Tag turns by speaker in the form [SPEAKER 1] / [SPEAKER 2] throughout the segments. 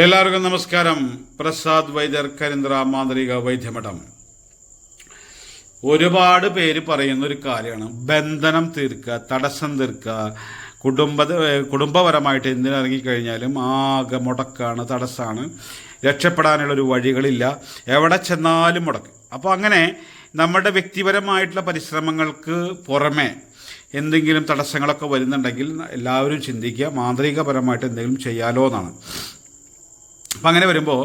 [SPEAKER 1] എല്ലാവർക്കും നമസ്കാരം. പ്രസാദ് വൈദ്യർ കരിന്ദ്ര മാന്ത്രിക വൈദ്യമഠം. ഒരുപാട് പേര് പറയുന്ന ഒരു കാര്യമാണ്. ബന്ധനം തീർക്കുക തടസ്സം തീർക്കുക. കുടുംബ കുടുംബപരമായിട്ട് എന്തിനിറങ്ങിക്കഴിഞ്ഞാലും ആകെ മുടക്കാണ് തടസ്സമാണ് രക്ഷപ്പെടാനുള്ള ഒരു വഴികളില്ല. എവിടെ ചെന്നാലും മുടക്ക്. അപ്പോൾ അങ്ങനെ നമ്മുടെ വ്യക്തിപരമായിട്ടുള്ള പരിശ്രമങ്ങൾക്ക് പുറമെ എന്തെങ്കിലും തടസ്സങ്ങളൊക്കെ വരുന്നുണ്ടെങ്കിൽ എല്ലാവരും ചിന്തിക്കുക മാന്ത്രികപരമായിട്ട് എന്തെങ്കിലും ചെയ്യാലോ എന്നാണ് അപ്പം അങ്ങനെ വരുമ്പോൾ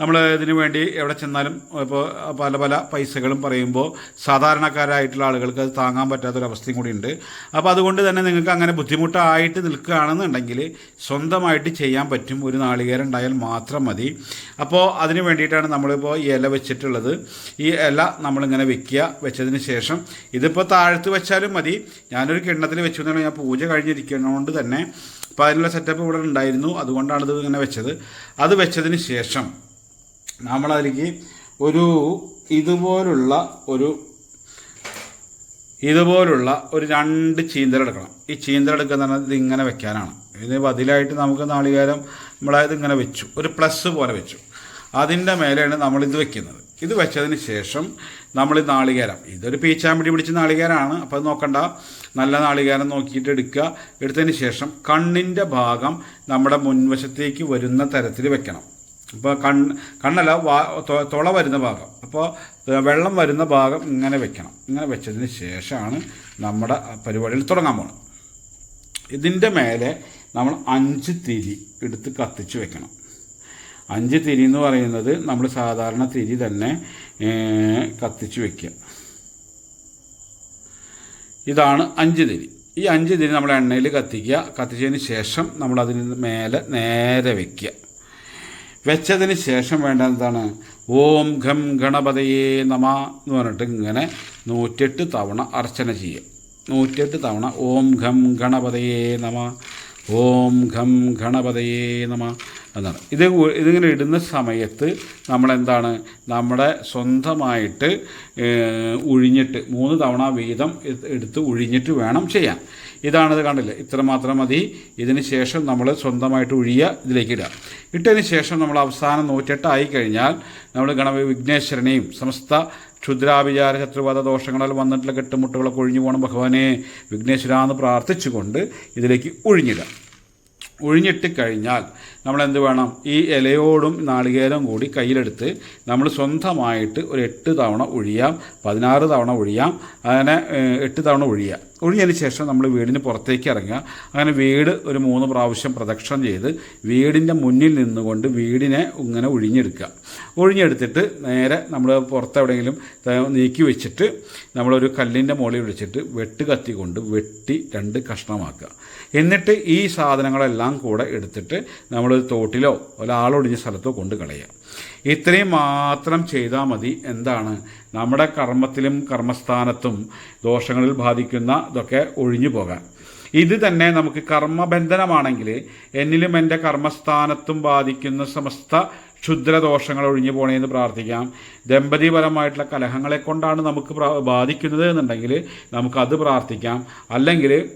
[SPEAKER 1] നമ്മൾ ഇതിനു വേണ്ടി എവിടെ ചെന്നാലും ഇപ്പോൾ പല പല പൈസകളും പറയുമ്പോൾ സാധാരണക്കാരായിട്ടുള്ള ആളുകൾക്ക് അത് താങ്ങാൻ പറ്റാത്തൊരവസ്ഥയും കൂടി ഉണ്ട്. അപ്പോൾ അതുകൊണ്ട് തന്നെ നിങ്ങൾക്ക് അങ്ങനെ ബുദ്ധിമുട്ടായിട്ട് നിൽക്കുകയാണെന്നുണ്ടെങ്കിൽ സ്വന്തമായിട്ട് ചെയ്യാൻ പറ്റും. ഒരു നാളികേരം ഉണ്ടായാൽ മാത്രം മതി. അപ്പോൾ അതിന് വേണ്ടിയിട്ടാണ് നമ്മളിപ്പോൾ ഈ ഇല വെച്ചിട്ടുള്ളത്. ഈ ഇല നമ്മളിങ്ങനെ വെക്കുക വെച്ചതിന് ശേഷം ഇതിപ്പോൾ താഴത്ത് വെച്ചാലും മതി. ഞാനൊരു കിണ്ണത്തിൽ വെച്ചു എന്നാണ് ഞാൻ പൂജ കഴിഞ്ഞിരിക്കുന്നതുകൊണ്ട് തന്നെ അപ്പോൾ അതിനുള്ള സെറ്റപ്പ് ഇവിടെ ഉണ്ടായിരുന്നു. അതുകൊണ്ടാണ് ഇത് ഇങ്ങനെ വെച്ചത്. അത് വെച്ചതിന് ശേഷം നമ്മളതിലേക്ക് ഒരു ഇതുപോലുള്ള ഒരു ഇതുപോലുള്ള ഒരു രണ്ട് ചീന്തലെടുക്കണം ഈ ചീന്തലെടുക്കുക ഇത് ഇങ്ങനെ വെക്കാനാണ്. ഇത് ബതിലായിട്ട് നമുക്ക് നാളികേരം നമ്മളായത് ഇങ്ങനെ വെച്ചു. ഒരു പ്ലസ് പോലെ വെച്ചു. അതിന്റെ മേലെയാണ് നമ്മളിത് വെക്കുന്നത്. ഇത് വെച്ചതിന് ശേഷം നമ്മൾ നാളികേരം ഇതൊരു പീച്ചാമ്പിടി പിടിച്ച നാളികേരമാണ്. അപ്പോൾ അത് നോക്കണ്ട. നല്ല നാളികേരം നോക്കിയിട്ട് എടുക്കുക എടുത്തതിന് ശേഷം കണ്ണിന്റെ ഭാഗം നമ്മുടെ മുൻവശത്തേക്ക് വരുന്ന തരത്തിൽ വെക്കണം. അപ്പോൾ കണ്ണ് കണ്ണല്ല വാ തുള വരുന്ന ഭാഗം. അപ്പോൾ വെള്ളം വരുന്ന ഭാഗം ഇങ്ങനെ വെക്കണം. ഇങ്ങനെ വെച്ചതിന് ശേഷമാണ് നമ്മുടെ പരിപാടിയിൽ തുടങ്ങാൻ പോകുന്നത് ഇതിന്റെ മേലെ നമ്മൾ അഞ്ച് തിരി എടുത്ത് കത്തിച്ച് വെക്കണം. അഞ്ച് തിരി എന്ന് പറയുന്നത് നമ്മൾ സാധാരണ തിരി തന്നെ കത്തിച്ച് വെക്കുക. ഇതാണ് അഞ്ച് തിരി. ഈ അഞ്ച് തിരി നമ്മൾ എണ്ണയിൽ കത്തിക്കുക. കത്തിച്ചതിന് ശേഷം നമ്മൾ അതിന് മേലെ നേരെ വെക്കുക. വെച്ചതിന് ശേഷം വേണ്ട എന്താണ്? ഓം ഘം ഗണപതയേ നമ എന്ന് പറഞ്ഞിട്ട് ഇങ്ങനെ നൂറ്റെട്ട് തവണ അർച്ചന ചെയ്യുക. നൂറ്റെട്ട് തവണ ഓം ഘം ഗണപതയേ നമ ഓം ഘം ഗണപതയേ നമ എന്നാണ് ഇത് ഇതിങ്ങനെ ഇടുന്ന സമയത്ത് നമ്മളെന്താണ്? നമ്മുടെ സ്വന്തമായിട്ട് ഉഴിഞ്ഞിട്ട് മൂന്ന് തവണ വീതം എടുത്ത് ഉഴിഞ്ഞിട്ട് വേണം ചെയ്യാൻ. ഇതാണിത് കണ്ടില്ല? ഇത്രമാത്രം മതി. ഇതിന് ശേഷം നമ്മൾ സ്വന്തമായിട്ട് ഒഴിയുക ഇതിലേക്ക് ഇടുക. ഇട്ടതിന് ശേഷം നമ്മൾ അവസാനം നൂറ്റെട്ടായി കഴിഞ്ഞാൽ നമ്മൾ ഗണപതി വിഘ്നേശ്വരനെയും സമസ്ത ക്ഷുദ്രാഭിചാര ശത്രുവാദ ദോഷങ്ങളാൽ വന്നിട്ടുള്ള കെട്ടുമുട്ടുകളൊക്കെ ഒഴിഞ്ഞു പോകണം ഭഗവാനെ വിഘ്നേശ്വര എന്ന് പ്രാർത്ഥിച്ചുകൊണ്ട് ഇതിലേക്ക് ഒഴിഞ്ഞിടുക ഒഴിഞ്ഞിട്ട് കഴിഞ്ഞാൽ നമ്മൾ എന്ത് വേണം? ഈ ഇലയോടും നാളികേരം കൂടി കയ്യിലെടുത്ത് നമ്മൾ സ്വന്തമായിട്ട് ഒരു എട്ട് തവണ ഒഴിയാം പതിനാറ് തവണ ഒഴിയാം അങ്ങനെ എട്ട് തവണ ഒഴിയാം ഒഴിഞ്ഞതിന് ശേഷം നമ്മൾ വീടിന് പുറത്തേക്ക് ഇറങ്ങുക. അങ്ങനെ വീട് ഒരു മൂന്ന് പ്രാവശ്യം പ്രദക്ഷിണം ചെയ്ത് വീടിന്റെ മുന്നിൽ നിന്നുകൊണ്ട് വീടിനെ ഇങ്ങനെ ഒഴിഞ്ഞെടുക്കുക ഒഴിഞ്ഞെടുത്തിട്ട് നേരെ നമ്മൾ പുറത്ത് എവിടെയെങ്കിലും ത- നീക്കി വെച്ചിട്ട് നമ്മളൊരു കല്ലിന്റെ മുകളിൽ വെച്ചിട്ട് വെട്ട് കത്തി കൊണ്ട് വെട്ടി രണ്ട് കഷ്ണമാക്കുക. എന്നിട്ട് ഈ സാധനങ്ങളെല്ലാം കൂടെ എടുത്തിട്ട് നമ്മളൊരു തോട്ടിലോ ഒരാളൊടിഞ്ഞ സ്ഥലത്തോ കൊണ്ട് കളയുക. ഇത്രയും മാത്രം ചെയ്താൽ മതി. എന്താണ്? നമ്മുടെ കർമ്മത്തിലും കർമ്മസ്ഥാനത്തും ദോഷങ്ങളിൽ ബാധിക്കുന്ന ഇതൊക്കെ ഒഴിഞ്ഞു പോകാൻ. ഇത് തന്നെ നമുക്ക് കർമ്മബന്ധനമാണെങ്കിൽ എന്നിലും എന്റെ കർമ്മസ്ഥാനത്തും ബാധിക്കുന്ന സമസ്ത ക്ഷുദ്രദോഷങ്ങൾ ഒഴിഞ്ഞു പോണേന്ന് പ്രാർത്ഥിക്കാം. ദമ്പതിപരമായിട്ടുള്ള കലഹങ്ങളെ കൊണ്ടാണ് നമുക്ക് ബാധിക്കുന്നത് എന്നുണ്ടെങ്കിൽ നമുക്കത് പ്രാർത്ഥിക്കാം. അല്ലെങ്കിൽ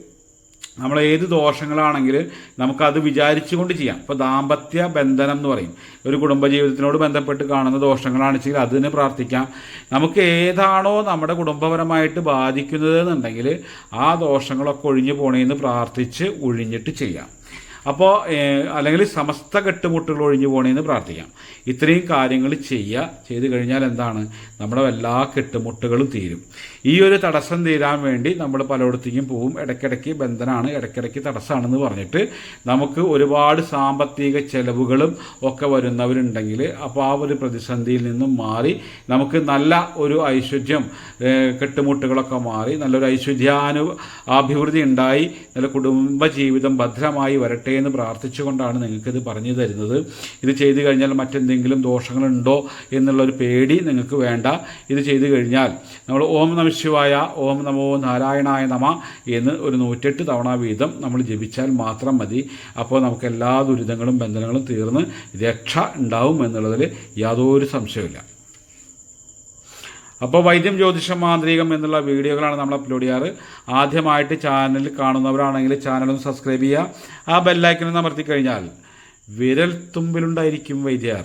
[SPEAKER 1] നമ്മൾ ഏത് ദോഷങ്ങളാണെങ്കിൽ നമുക്കത് വിചാരിച്ചുകൊണ്ട് ചെയ്യാം. ഇപ്പോൾ ദാമ്പത്യ ബന്ധനം എന്ന് പറയും. ഒരു കുടുംബജീവിതത്തിനോട് ബന്ധപ്പെട്ട് കാണുന്ന ദോഷങ്ങളാണെങ്കിൽ അതിന് പ്രാർത്ഥിക്കാം. നമുക്ക് ഏതാണോ നമ്മുടെ കുടുംബപരമായിട്ട് ബാധിക്കുന്നത് എന്നുണ്ടെങ്കിൽ ആ ദോഷങ്ങളൊക്കെ ഒഴിഞ്ഞു പോണേന്ന് പ്രാർത്ഥിച്ച് ഒഴിഞ്ഞിട്ട് ചെയ്യാം. അപ്പോൾ അല്ലെങ്കിൽ സമസ്ത കെട്ടുമുട്ടുകൾ ഒഴിഞ്ഞു പോകണമെന്ന് പ്രാർത്ഥിക്കാം. ഇത്രയും കാര്യങ്ങൾ ചെയ്യുക ചെയ്തു കഴിഞ്ഞാൽ എന്താണ്? നമ്മുടെ എല്ലാ കെട്ടുമുട്ടുകളും തീരും. ഈ ഒരു തടസ്സം തീരാൻ വേണ്ടി നമ്മൾ പലയിടത്തേക്കും പോവും. ഇടയ്ക്കിടയ്ക്ക് ബന്ധനാണ് ഇടയ്ക്കിടയ്ക്ക് തടസ്സമാണെന്ന് പറഞ്ഞിട്ട് നമുക്ക് ഒരുപാട് സാമ്പത്തിക ചെലവുകളും ഒക്കെ വരുന്നവരുണ്ടെങ്കിൽ അപ്പോൾ ആ ഒരു പ്രതിസന്ധിയിൽ നിന്നും മാറി നമുക്ക് നല്ല ഒരു ഐശ്വര്യം കെട്ടുമുട്ടുകളൊക്കെ മാറി നല്ലൊരു ഐശ്വര്യാനു അഭിവൃദ്ധി ഉണ്ടായി നല്ല കുടുംബ ജീവിതം ഭദ്രമായി വരട്ടെ എന്ന് പ്രാർത്ഥിച്ചുകൊണ്ടാണ് നിങ്ങൾക്കിത് പറഞ്ഞു തരുന്നത്. ഇത് ചെയ്തു കഴിഞ്ഞാൽ മറ്റെന്തെങ്കിലും ദോഷങ്ങളുണ്ടോ എന്നുള്ളൊരു പേടി നിങ്ങൾക്ക് വേണ്ട. ഇത് ചെയ്തു കഴിഞ്ഞാൽ നമ്മൾ ഓം നമ ശിവായ ഓം നമോ നാരായണായ നമ എന്ന് ഒരു നൂറ്റെട്ട് തവണ വീതം നമ്മൾ ജപിച്ചാൽ മാത്രം മതി. അപ്പോൾ നമുക്ക് എല്ലാ ദുരിതങ്ങളും ബന്ധനങ്ങളും തീർന്ന് രക്ഷ ഉണ്ടാവും എന്നുള്ളതിൽ യാതൊരു സംശയമില്ല അപ്പോൾ വൈദ്യം ജ്യോതിഷം മാന്ത്രികം എന്നുള്ള വീഡിയോകളാണ് നമ്മൾ അപ്ലോഡ് ചെയ്യാറ്. ആദ്യമായിട്ട് ചാനൽ കാണുന്നവരാണെങ്കിൽ ചാനലും സബ്സ്ക്രൈബ് ചെയ്യുക. ആ ബെല്ലൈക്കനും അമർത്തി കഴിഞ്ഞാൽ വിരൽ തുമ്പിലുണ്ടായിരിക്കും വൈദ്യർ.